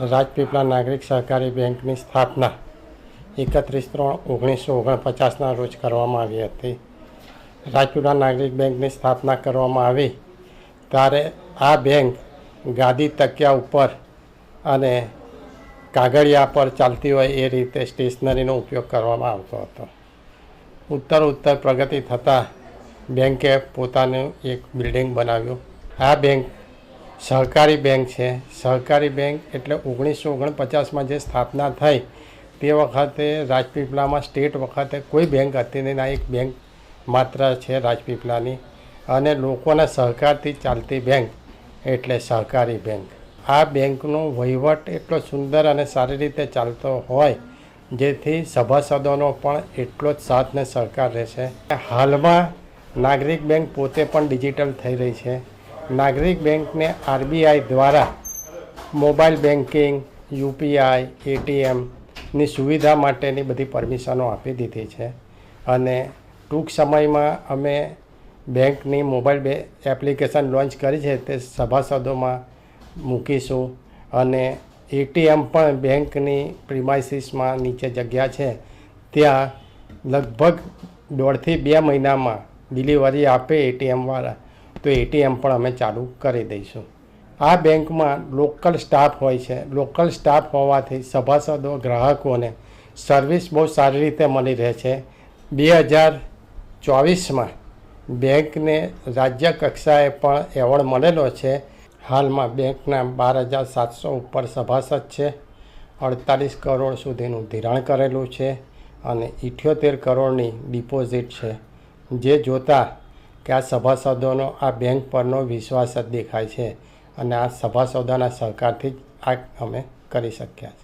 રાજપીપળા નાગરિક સહકારી બેંકની સ્થાપના એકત્રીસ ત્રણ ઓગણીસો ઓગણપચાસના રોજ કરવામાં આવી હતી. રાજપીપળા નાગરિક બેંકની સ્થાપના કરવામાં આવી ત્યારે આ બેંક ગાદી તકિયા ઉપર અને કાગળિયા પર ચાલતી હોય એ રીતે સ્ટેશનરીનો ઉપયોગ કરવામાં આવતો હતો. ઉત્તર ઉત્તર પ્રગતિ થતાં બેંકે પોતાનું એક બિલ્ડિંગ બનાવ્યું. આ બેંક સહકારી બેંક છે. સહકારી બેંક એટલે ઓગણીસો ઓગણપચાસમાં જે સ્થાપના થઈ, તે વખતે રાજપીપળામાં સ્ટેટ વખતે કોઈ બેંક હતી નહીં. આ એક બેંક માત્ર છે રાજપીપળાની. અને લોકોના સહકારથી ચાલતી બેંક એટલે સહકારી બેંક. આ બેંકનો વહીવટ એટલો સુંદર અને સારી રીતે ચાલતો હોય, જેથી સભાસદોનો પણ એટલો જ સાથ ને સહકાર રહેશે. હાલમાં નાગરિક બેંક પોતે પણ ડિજિટલ થઈ રહી છે. નાગરિક બેંકને આરબીઆઈ દ્વારા મોબાઈલ બેન્કિંગ યુપીઆઈ એટીએમની સુવિધા માટેની બધી પરમિશનો આપી દીધી છે. અને ટૂંક સમયમાં અમે બેંકની મોબાઈલ બે એપ્લિકેશન લોન્ચ કરી છે તે સભાસદોમાં મૂકીશું. અને એટીએમ પણ બેંકની પ્રિમાઇસીસમાં નીચે જગ્યા છે. ત્યાં લગભગ દોઢથી બે મહિનામાં ડિલિવરી આપે એટીએમવાળા તો એટીએમ પણ અમે ચાલુ કરી દઈશું. આ બેંકમાં લોકલ સ્ટાફ હોય છે. લોકલ સ્ટાફ હોવાથી સભાસદો, ગ્રાહકોને સર્વિસ બહુ સારી રીતે મળી રહે છે. બે હજાર ચોવીસમાં બેંકને રાજ્ય કક્ષાએ પણ એવોર્ડ મળેલો છે. હાલમાં બેંકના બાર હજાર સાતસો ઉપર સભાસદ છે. અડતાલીસ કરોડ સુધીનું ધિરાણ કરેલું છે અને ઇઠ્યોતેર કરોડની ડિપોઝિટ છે. જે જોતાં કે આ સભાસદોનો, આ બેંક પરનો વિશ્વાસ જ દેખાય છે અને આ સભાસદોના સહકારથી જ આ અમે કરી શક્યા છે